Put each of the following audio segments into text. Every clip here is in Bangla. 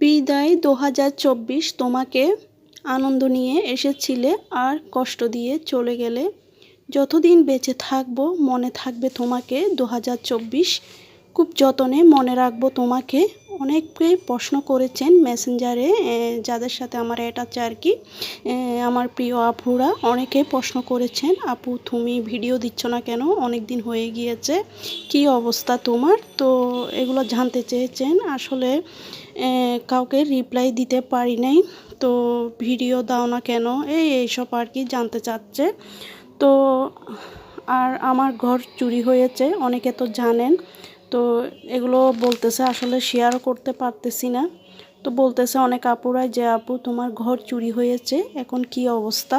বিদায় দু হাজার চব্বিশ তোমাকে আনন্দ নিয়ে এসেছিলে আর কষ্ট দিয়ে চলে গেলে। যতদিন বেঁচে থাকব, মনে থাকবে তোমাকে দু হাজার চব্বিশ। খুব যতনে মনে রাখব তোমাকে। অনেকে প্রশ্ন করেছেন মেসেঞ্জারে যাদের সাথে আমার এটা আছে আর কি। আমার প্রিয় আপুরা অনেকে প্রশ্ন করেছেন, আপু, তুমি ভিডিও দিচ্ছ না কেন? অনেক দিন হয়ে গিয়েছে। কি অবস্থা তোমার? তো এগুলো জানতে চেয়েছেন। আসলে কাউকে রিপ্লাই দিতে পারি নাই। তো ভিডিও দাও না কেন? এই, এইসব আর কি জানতে চাচ্ছে। তো, আর আমার ঘর চুরি হয়েছে, অনেকে তো জানেন। তো এগুলো বলতেছে, আসলে শেয়ার করতে পারতেছি না। তো বলতেছে অনেক আপুরাই যে, আপু, তোমার ঘর চুরি হয়েছে, এখন কি অবস্থা?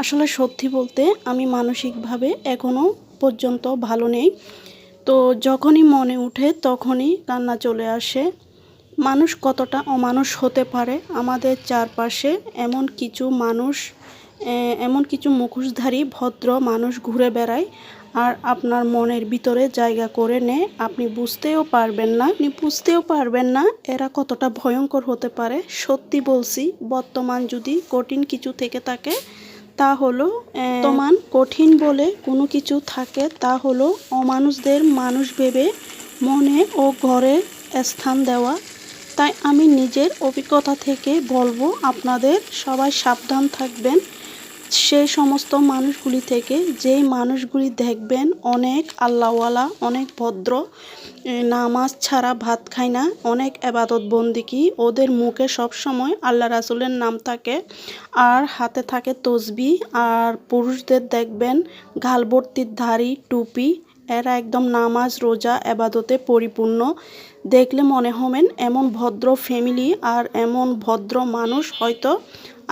আসলে সত্যি বলতে আমি মানসিকভাবে এখনও পর্যন্ত ভালো নেই। তো যখনই মনে উঠে, তখনই কান্না চলে আসে। মানুষ কতটা অমানুষ হতে পারে, আমাদের চারপাশে এমন কিছু মানুষ এমন কিছু মুখোশধারী ভদ্র মানুষ ঘুরে বেড়ায়। আর আপনার মনের ভিতরে জায়গা করে নেয় আপনি বুঝতেও পারবেন না, আপনি বুঝতেও পারবেন না এরা কতটা ভয়ঙ্কর হতে পারে। সত্যি বলছি, বর্তমান যদি কঠিন কিছু থেকে থাকে তা হলো বর্তমান কঠিন বলে কোনো কিছু থাকে তা হলো অমানুষদের মানুষ ভেবে মনে ও ঘরে স্থান দেওয়া। তাই আমি নিজের অভিজ্ঞতা থেকে বলব, আপনাদের সবাই সাবধান থাকবেন। সেই সমস্ত মানুষগুলি থেকে যেই মানুষগুলি দেখবেন অনেক আল্লাহওয়ালা, অনেক ভদ্র নামাজ ছাড়া ভাত খায় না, অনেক এবাদত বন্দিকি ওদের মুখে সব সময় আল্লাহ রাসুলের নাম থাকে, আর হাতে থাকে তসবি, আর পুরুষদের দেখবেন ঘালবর্তির ধাড়ি, টুপি, এরা একদম নামাজ, রোজা, এবাদতে পরিপূর্ণ। দেখলে মনে হবেন এমন ভদ্র ফ্যামিলি আর এমন ভদ্র মানুষ হয়তো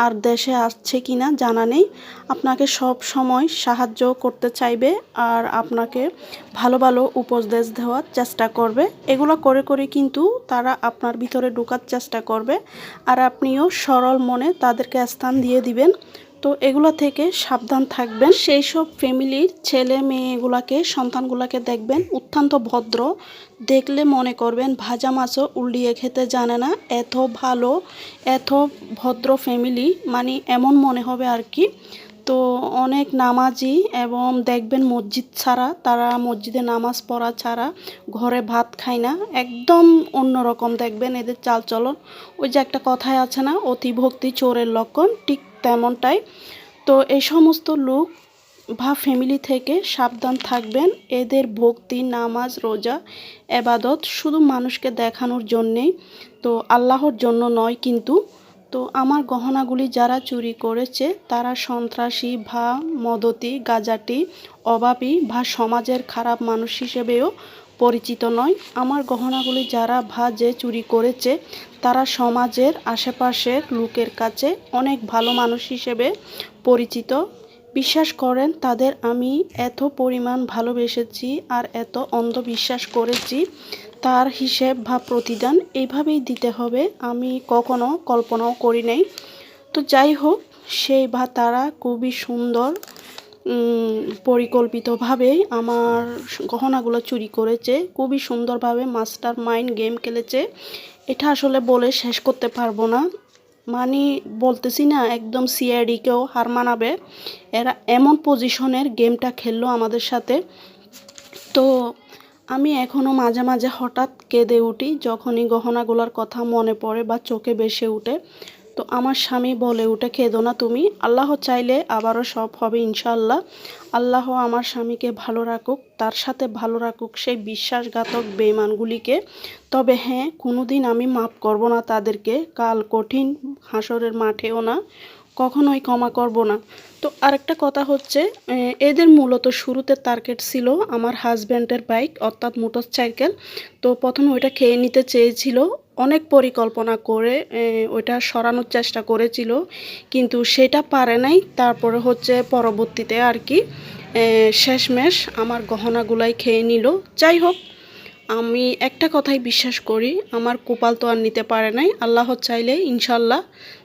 আর দেশে আসছে কি না জানা নেই। আপনাকে সব সময় সাহায্য করতে চাইবে আর আপনাকে ভালো ভালো উপদেশ দেওয়ার চেষ্টা করবে। এগুলো করে করে কিন্তু তারা আপনার ভিতরে ঢোকার চেষ্টা করবে। আর আপনিও সরল মনে তাদেরকে স্থান দিয়ে দিবেন। তো এগুলো থেকে সাবধান থাকবেন। সেই সব ফ্যামিলির ছেলে মেয়েগুলাকে সন্তানগুলাকে দেখবেন অত্যন্ত ভদ্র। দেখলে মনে করবেন ভাজা মাছও উল্টিয়ে খেতে জানে না। এত ভালো, এত ভদ্র ফ্যামিলি মানে এমন মনে হবে আর কি। তো অনেক নামাজি এবং দেখবেন মসজিদ ছাড়া, তারা মসজিদে নামাজ পড়া ছাড়া ঘরে ভাত খায় না। একদম অন্যরকম দেখবেন এদের চালচলন। ওই যে একটা কথায় আছে না অতি ভক্তি চোরের লক্ষণ, ঠিক তেমনটাই তো এই সমস্ত লোক বা ফ্যামিলি থেকে সাবধান থাকবেন। এদের ভক্তি, নামাজ, রোজা, এবাদত শুধু মানুষকে দেখানোর জন্যেই। তো আল্লাহর জন্য নয়, কিন্তু তো আমার গহনাগুলি যারা চুরি করেছে, তারা সন্ত্রাসী বা মদতি, গাজাটি অভাবী বা সমাজের খারাপ মানুষ হিসেবেও পরিচিত নয়। আমার গহনাগুলি যারা বা যে চুরি করেছে, তারা সমাজের আশেপাশের লোকের কাছে অনেক ভালো মানুষ হিসেবে পরিচিত। বিশ্বাস করেন, তাদের আমি এত পরিমাণ ভালোবেসেছি আর এত অন্ধবিশ্বাস করেছি তার হিসেব বা প্রতিদান এইভাবেই দিতে হবে। আমি কখনো কল্পনাও করি নাই। তো যাই হোক সেই বা তারা খুবই সুন্দর পরিকল্পিতভাবেই আমার গহনাগুলো চুরি করেছে। খুবই সুন্দরভাবে মাস্টার মাইন্ড গেম খেলেছে। এটা আসলে বলে শেষ করতে পারব না। মানে বলতেছি না, একদম সিআইডিকেও হার মানাবে। এরা এমন পজিশনের গেমটা খেললো আমাদের সাথে। তো আমি এখনও মাঝে মাঝে হঠাৎ কেঁদে উঠি যখনই গহনাগুলোর কথা মনে পড়ে বা চোখে বেসে উঠে। তো আমার স্বামী বলে, উঠে কেঁদো না তুমি। আল্লাহ চাইলে আবারও সব হবে ইনশাল্লাহ আল্লাহ আমার স্বামীকে ভালো রাখুক, তার সাথে ভালো রাখুক সেই বিশ্বাসঘাতক বেইমানগুলিকে। তবে হ্যাঁ কোনোদিন আমি মাফ করব না তাদেরকে। কাল কঠিন হাসরের মাঠেও না। কখনোই ক্ষমা করব না। তো আরেকটা কথা হচ্ছে এদের মূলত শুরুতে টার্গেট ছিল আমার হাজব্যান্ডের বাইক অর্থাৎ মোটরসাইকেল তো প্রথমে ওইটা খেয়ে নিতে চেয়েছিল, অনেক পরিকল্পনা করে ওইটা সরানোর চেষ্টা করেছিল, কিন্তু সেটা পারে নাই। তারপরে হচ্ছে পরবর্তীতে আর কি শেষমেশ আমার গহনাগুলাই খেয়ে নিল। যাই হোক আমি একটা কথাই বিশ্বাস করি, আমার কোপাল তো আর নিতে পারে নাই। আল্লাহ চাইলে ইনশাল্লাহ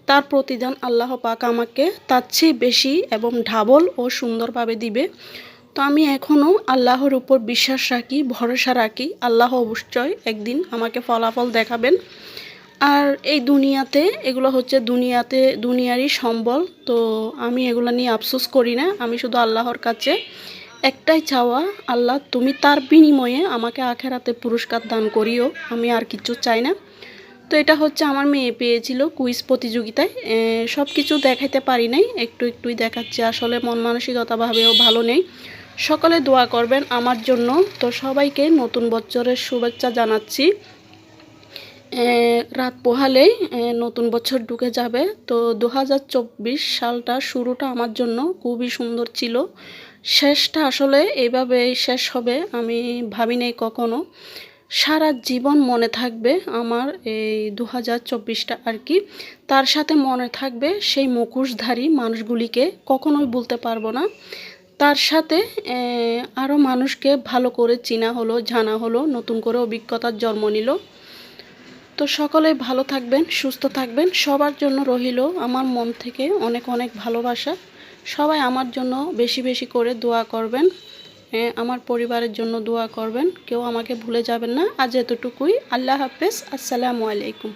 তার প্রতিদান আল্লাহ পাক আমাকে তার চেয়ে বেশি এবং ঢাবল ও সুন্দরভাবে দিবে। তো আমি এখনও আল্লাহর উপর বিশ্বাস রাখি, ভরসা রাখি, আল্লাহ অবশ্যই একদিন আমাকে ফলাফল দেখাবেন। আর এই দুনিয়াতে, এগুলো হচ্ছে দুনিয়াতে, দুনিয়ারই সম্বল, তো আমি এগুলো নিয়ে আফসোস করি না, আমি শুধু আল্লাহর কাছে একটাই চাওয়া, আল্লাহ তুমি তার বিনিময়ে আমাকে আখেরাতে পুরস্কার দান করিও, আমি আর কিছু চাই না। তো এটা হচ্ছে আমার মেয়ে পেয়েছিল কুইজ প্রতিযোগিতায়। সব কিছু দেখাইতে পারি নাই, একটু একটুই দেখাচ্ছে, আসলে মন মানসিকতাভাবেও ভালো নেই। সকলে দোয়া করবেন আমার জন্য। তো সবাইকে নতুন বছরের শুভেচ্ছা জানাচ্ছি। রাত পোহালেই নতুন বছর ঢুকে যাবে। তো দু হাজার চব্বিশ সালটা শুরুটা আমার জন্য খুবই সুন্দর ছিল। শেষটা আসলে এইভাবেই শেষ হবে, আমি ভাবি নাই কখনো। সারা জীবন মনে থাকবে আমার এই দু হাজার চব্বিশটা আর কি। তার সাথে মনে থাকবে সেই মুখোশধারী মানুষগুলিকে কখনোই বলতে পারব না। তার সাথে আরও মানুষকে ভালো করে চিনা হলো, জানা হলো, নতুন করে অভিজ্ঞতার জন্ম নিল। তো সকলে ভালো থাকবেন, সুস্থ থাকবেন, সবার জন্য রহিল আমার মন থেকে অনেক অনেক ভালোবাসা। সবাই আমার জন্য বেশি বেশি করে দোয়া করবেন। আমার পরিবারের জন্য দোয়া করবেন। কেউ আমাকে ভুলে যাবেন না। আজ এতটুকুই। আল্লাহ হাফেজ। আসসালামু আলাইকুম।